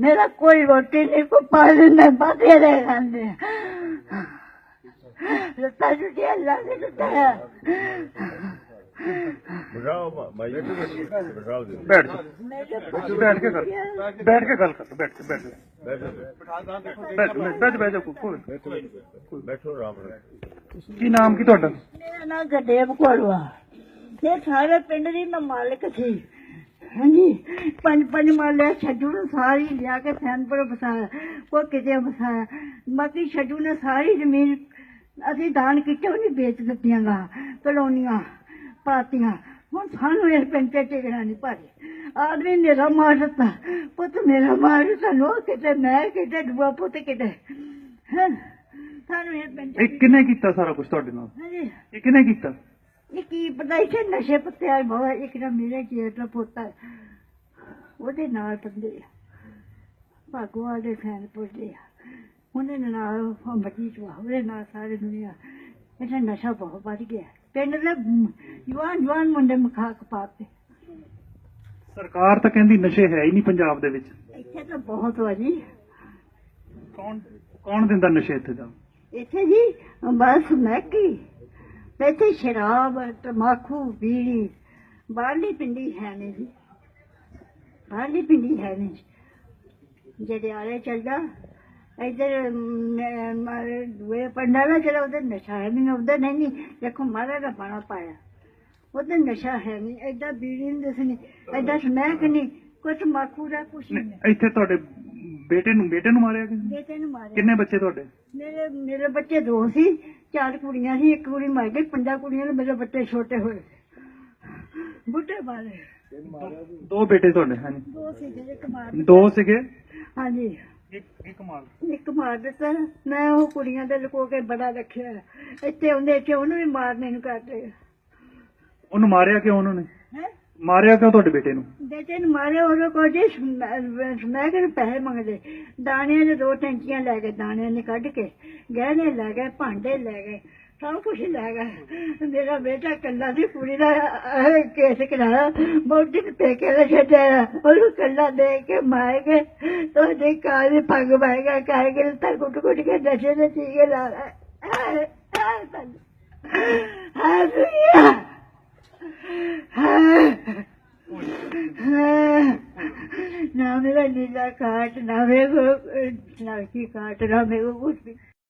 मेरा कोई रोटी नहीं को पानी नहीं बातें रह खाते लता टूटी अल्लाह से टूटा है ਬਜਾਓ ਭਾਈ ਬਜਾਓ ਦੇ ਬੈਠ ਜਾ मेरे ਬੈਠ ਕੇ ਗੱਲ ਬੈਠ ਕੇ ਗੱਲ ਕਰ ਬੈਠ ਬੈਠ ਬੈਠੋ ਬੈਠ ਬੈਠ ਬੈਠ ਜਾ ਕੋਈ ਬੈਠੋ ਆਰਾਮ ਨਾਲ ਕੀ ਨਾਮ ਕੀ ਤੁਹਾਡਾ ਮੇਰਾ ਨਾਮ ਗਦੇਵ ਕੋਲਵਾ ਇਹ ਸਾਰੇ ਪਿੰਡ ਦੀ ਮੈਂ ਮਾਲਕ ਸੀ ਹਾਂਜੀ ਪੰਜ ਪੰਜ ਮਾਲੇ ਛੱਡੂ ਨੂੰ ਸਾਰੀ ਲਿਆ ਕੇ ਫੈਨਪੁਰ ਬਸਾਇਆ ਕੋਈ ਕਿਤੇ ਬਸਾਇਆ ਬਾਕੀ ਛੱਡੂ ਨੇ ਸਾਰੀ ਜ਼ਮੀਨ ਅਸੀਂ ਦਾਨ ਕੀਤੇ ਉਹ ਨਹੀਂ ਵੇਚ ਦਿੱਤੀਆਂ ਗਾ ਕਲੋਨੀਆਂ ਪਾਤੀਆਂ। ਹੁਣ ਸਾਨੂੰ ਇਸ ਪਿੰਡ ਤੇ ਟਿਕਣਾ ਨਹੀਂ ਭਾਰੀ। ਆਦਮੀ ਮੇਰਾ ਮਾਰ ਦਿੱਤਾ ਪੁੱਤ ਮੇਰਾ ਮਾਰ ਦਿੱਤਾ ਲੋ ਕਿਤੇ ਮੈਂ ਕਿਤੇ ਦੁਆ ਪੁੱਤ ਕਿਤੇ। ਹੈਂ ਸਾਨੂੰ ਇਸ ਪਿੰਡ ਇਹ ਕਿਹਨੇ ਕੀਤਾ ਸਾਰਾ ਕੁਝ ਤੁਹਾਡੇ ਨਾਲ? ਹਾਂਜੀ। ਇਹ ਕਿਹਨੇ ਕੀਤਾ? ਇਹ ਕੀ ਪਤਾ ਇੱਥੇ ਨਸ਼ੇ ਪੱਤੇ ਆ ਬਹੁਤ ਇੱਕ ਨਾ ਮੇਰੇ ਜੇਠ ਦਾ ਪੋਤਾ ਹੈ। ਉਹਦੇ ਨਾਲ ਬੰਦੇ ਆ। ਭਾਗੋਆ ਦੇ ਫੈਨ ਪੁੱਜਦੇ ਆ। ਉਹਨੇ ਨਾਲ ਹੰਬਤੀ ਚਵਾ ਉਹਦੇ ਨਾਲ ਸਾਰੇ ਦੁਨੀਆ। ਇੱਥੇ ਨਸ਼ਾ ਬਹੁਤ ਵੱਧ ਗਿਆ। ਪਿੰਡ ਦੇ ਜਵਾਨ ਜਵਾਨ ਮੁੰਡੇ ਮਖਾਕ ਪਾਤੇ। ਸਰਕਾਰ ਤਾਂ ਕਹਿੰਦੀ ਨਸ਼ੇ ਹੈ ਹੀ ਨਹੀਂ ਪੰਜਾਬ ਦੇ ਵਿੱਚ। ਇੱਥੇ ਤਾਂ ਬਹੁਤ ਵਾਜੀ ਕੌਣ ਕੌਣ ਦਿੰਦਾ ਨਸ਼ੇ ਇੱਥੇ ਦਾ? ਇੱਥੇ ਜੀ ਬਸ ਮੈਕੀ ਇੱਥੇ ਸ਼ਰਾਬ ਤਮਾਕੂ ਬੀੜੀ ਬਾਹਰਲੀ ਪਿੰਡੀ ਹੈ ਨਹੀਂ ਜੀ। ਬਾਹਰਲੀ ਪਿੰਡੀ ਹੈ ਨਹੀਂ ਜਿਹੜੇ ਆਲੇ ਚੱਲਦਾ ਇਧਰ ਮਾਰੇ ਦੂਏ ਪੰਡਾ ਨਾ ਜਿਹੜਾ ਉਹਦੇ ਨਸ਼ਾ ਹੈ ਨਹੀਂ ਉਹਦੇ ਨਹੀਂ ਨਹੀਂ ਦੇਖੋ ਮਾਰਾ ਦਾ ਪਾਣਾ ਪਾਇਆ। ਉਹਦੇ ਨਸ਼ਾ ਹੈ ਨਹੀਂ ਐਡਾ ਬੀੜੀ ਨਹੀਂ ਦਸਣੀ ਐਡਾ ਸਮੈਕ ਨਹੀਂ ਕੁਛ ਮਾਕੂ ਦਾ ਕੁਛ ਨਹੀਂ ਇੱਥੇ ਤੁਹਾਡੇ ਬੇਟੇ ਨੂੰ ਬੇਟੇ ਨੂੰ ਮਾਰਿਆ ਕਿਸੇ? ਬੇਟੇ ਨੂੰ ਮਾਰਿਆ। ਕਿੰਨੇ ਬੱਚੇ ਤੁਹਾਡੇ? ਮੇਰੇ ਮੇਰੇ ਬੱਚੇ ਦੋ ਸੀ। ਚਾਰ ਕੁੜੀਆਂ ਸੀ ਇੱਕ ਕੁੜੀ ਮਰ ਗਈ ਪੰਜਾਂ ਕੁੜੀਆਂ ਨੇ ਮੇਰੇ ਬੱਚੇ ਛੋਟੇ ਹੋਏ। ਬੁੱਢੇ ਵਾਲੇ। ਦੋ ਬੇਟੇ ਤੁਹਾਡੇ ਹਾਂਜੀ। ਦੋ ਸੀਗੇ ਹਾਂਜੀ। ਇੱਕ ਇੱਕ ਮਾਰ ਇੱਕ ਮਾਰ ਦਿੱਤਾ ਮੈਂ ਉਹ ਕੁੜੀਆਂ ਦੇ ਲੁਕੋ ਕੇ ਬੜਾ ਰੱਖਿਆ। ਇੱਥੇ ਆਉਂਦੇ ਇੱਥੇ ਉਹਨੂੰ ਵੀ ਮਾਰਨੇ ਨੂੰ ਕਰਦੇ। ਉਹਨੂੰ ਮਾਰਿਆ ਕਿਉਂ ਉਹਨਾਂ ਨੇ? ਹੈ? ਮਾਰਿਆ ਕਿਉਂ ਤੁਹਾਡੇ ਬੇਟੇ ਨੂੰ? ਬੇਟੇ ਨੂੰ ਮਾਰਿਆ ਉਹਦੇ ਕੋਲ ਜੀ ਮੈਂ ਕਿ ਪੈਸੇ ਮੰਗਦੇ? ਦਾਣਿਆਂ ਦੇ ਦੋ ਟੈਂਕੀਆਂ ਲੈ ਗਏ ਦਾਣਿਆਂ ਨੇ ਕੱਢ ਕੇ ਗਹਿਣੇ ਲੈ ਗਏ ਭਾਂਡੇ ਲੈ ਗਏ ਸਭ ਕੁਝ ਲੈ ਗਏ ਮੇਰਾ ਬੇਟਾ ਕੱਲਾ ਸੀ ਕੁੜੀ ਦਾ ਅਹ, ਕੇਸ ਕਰਾਇਆ ਮੋਟੀ ਦੇ ਪੇਕੇ ਲੈ ਛੱਡਿਆ ਉਹਨੂੰ ਕੱਲਾ ਦੇ ਕੇ ਮਾਰ ਕੇ ਤੁਹਾਡੇ ਕਾਲ ਪੱਗ ਪਾਏਗਾ ਕਾਹ ਕੇ ਤਾਂ ਕੁੱਟ ਕੁੱਟ ਕੇ ਨਸ਼ੇ ਦੇ ਟੀਕੇ ਲਾ ਲਾ। ਆਹ, ਆਹ, ਆਹ, ਆਹ ਦੁਨੀਆ ਨਾ ਮੇਰਾ ਨੀਲਾ ਕਾਟ ਨਾ ਮੇਰੇ ਕੋ ਲੜਕੀ ਕਾਟ ਨਾ ਮੇਰੇ ਕੋ ਕੁਛ ਵੀ